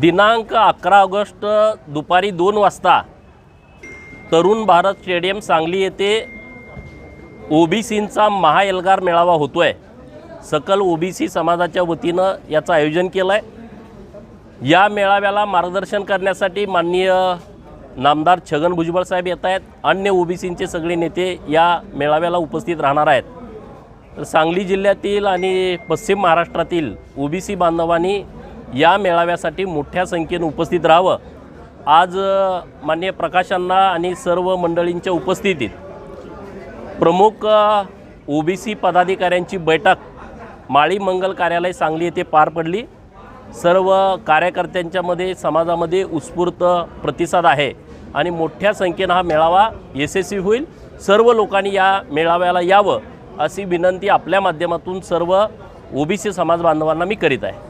दिनांक अकरा ऑगस्ट दुपारी दोन वाजता तरुण भारत स्टेडियम सांगली येथे ओबीसींचा महाएल्गार मेळावा होतो आहे सकल ओबीसी समाजाच्या वतीनं याचं आयोजन केलं आहे या मेळाव्याला मार्गदर्शन करण्यासाठी माननीय नामदार छगन भुजबळ साहेब येत आहेत. अन्य ओबीसींचे सगळे नेते या मेळाव्याला उपस्थित राहणार आहेत. तर सांगली जिल्ह्यातील आणि पश्चिम महाराष्ट्रातील ओबीसी बांधवांनी या मेळाव्यासाठी मोठ्या संख्येनं उपस्थित राहावं. आज मान्य प्रकाशांना आणि सर्व मंडळींच्या उपस्थितीत प्रमुख ओ बी सी पदाधिकाऱ्यांची बैठक माळी मंगल कार्यालय सांगली येथे पार पडली. सर्व कार्यकर्त्यांच्यामध्ये समाजामध्ये उत्स्फूर्त प्रतिसाद आहे आणि मोठ्या संख्येनं हा मेळावा यशस्वी होईल. सर्व लोकांनी या मेळाव्याला यावं अशी विनंती आपल्या माध्यमातून सर्व ओबीसी समाज बांधवांना मी करीत आहे.